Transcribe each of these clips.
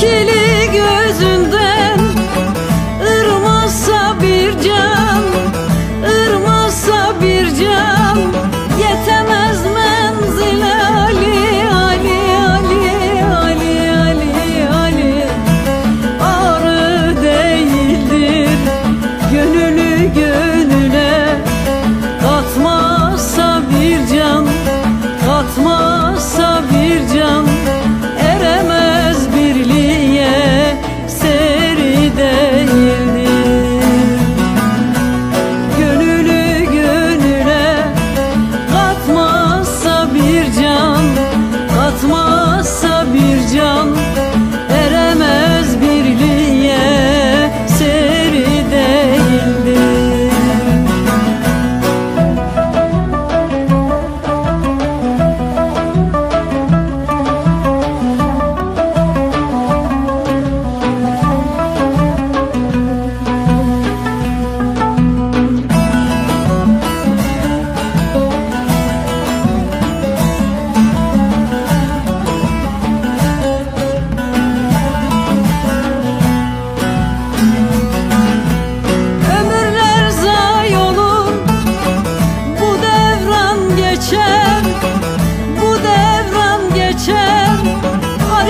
ikili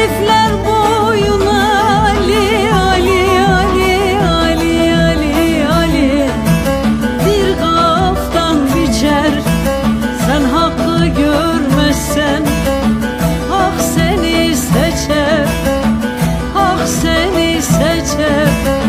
Arifler boyuna Ali Ali Ali Ali Ali Ali. Bir kaftan biçer Sen hakkı görmezsen Hak seni seçer Hak seni seçer.